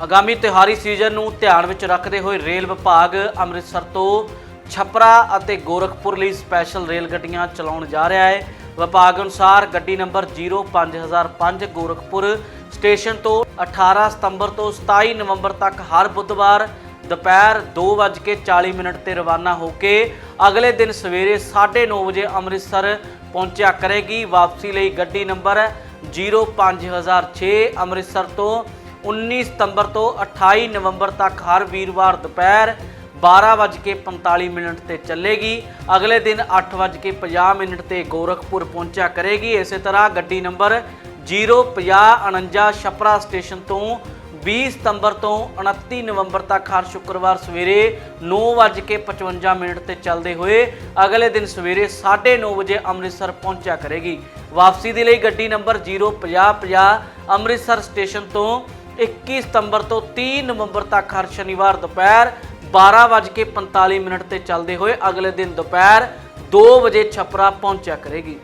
ਆਗਾਮੀ ਤਿਉਹਾਰੀ ਸੀਜ਼ਨ ਨੂੰ ਧਿਆਨ ਵਿੱਚ ਰੱਖਦੇ ਹੋਏ ਰੇਲ ਵਿਭਾਗ ਅੰਮ੍ਰਿਤਸਰ ਤੋਂ ਛਪਰਾ ਅਤੇ ਗੋਰਖਪੁਰ ਲਈ ਸਪੈਸ਼ਲ ਰੇਲ ਗੱਡੀਆਂ ਚਲਾਉਣ ਜਾ ਰਿਹਾ ਹੈ। ਵਿਭਾਗ ਅਨੁਸਾਰ ਗੱਡੀ ਨੰਬਰ 05005 ਗੋਰਖਪੁਰ ਸਟੇਸ਼ਨ ਤੋਂ 18 ਸਤੰਬਰ ਤੋਂ 27 ਨਵੰਬਰ ਤੱਕ ਹਰ ਬੁੱਧਵਾਰ ਦੁਪਹਿਰ 2:40 ਮਿੰਟ ਤੇ ਰਵਾਨਾ ਹੋ ਕੇ ਅਗਲੇ ਦਿਨ ਸਵੇਰੇ 9:30 ਵਜੇ ਅੰਮ੍ਰਿਤਸਰ ਪਹੁੰਚਿਆ ਕਰੇਗੀ। ਵਾਪਸੀ ਲਈ ਗੱਡੀ ਨੰਬਰ 05006 ਅੰਮ੍ਰਿਤਸਰ ਤੋਂ 19 ਸਤੰਬਰ ਤੋਂ 28 ਨਵੰਬਰ ਤੱਕ ਹਰ ਵੀਰਵਾਰ ਦੁਪਹਿਰ 12:45 ਮਿੰਟ ਤੇ ਚੱਲੇਗੀ। ਅਗਲੇ ਦਿਨ 8:50 ਮਿੰਟ ਤੇ ਗੋਰਖਪੁਰ ਪਹੁੰਚਿਆ ਕਰੇਗੀ। ਇਸੇ ਤਰ੍ਹਾਂ ਗੱਡੀ ਨੰਬਰ 05049 ਛਪਰਾ ਸਟੇਸ਼ਨ ਤੋਂ 20 ਸਤੰਬਰ ਤੋਂ 29 ਨਵੰਬਰ ਤੱਕ ਹਰ ਸ਼ੁੱਕਰਵਾਰ ਸਵੇਰੇ 9:55 ਮਿੰਟ ਤੇ ਚੱਲਦੇ ਹੋਏ ਅਗਲੇ ਦਿਨ ਸਵੇਰੇ 9:30 ਵਜੇ ਅੰਮ੍ਰਿਤਸਰ ਪਹੁੰਚਿਆ ਕਰੇਗੀ। ਵਾਪਸੀ ਦੇ ਲਈ ਗੱਡੀ ਨੰਬਰ 05050 ਅੰਮ੍ਰਿਤਸਰ ਸਟੇਸ਼ਨ ਤੋਂ 21 ਸਤੰਬਰ ਤੋਂ 30 ਨਵੰਬਰ ਤੱਕ ਹਰ ਸ਼ਨੀਵਾਰ ਦੁਪਹਿਰ 12:45 ਮਿੰਟ ਤੇ ਚੱਲਦੇ ਹੋਏ ਅਗਲੇ ਦਿਨ ਦੁਪਹਿਰ 2 ਵਜੇ ਛਪਰਾ ਪਹੁੰਚਿਆ ਕਰੇਗੀ।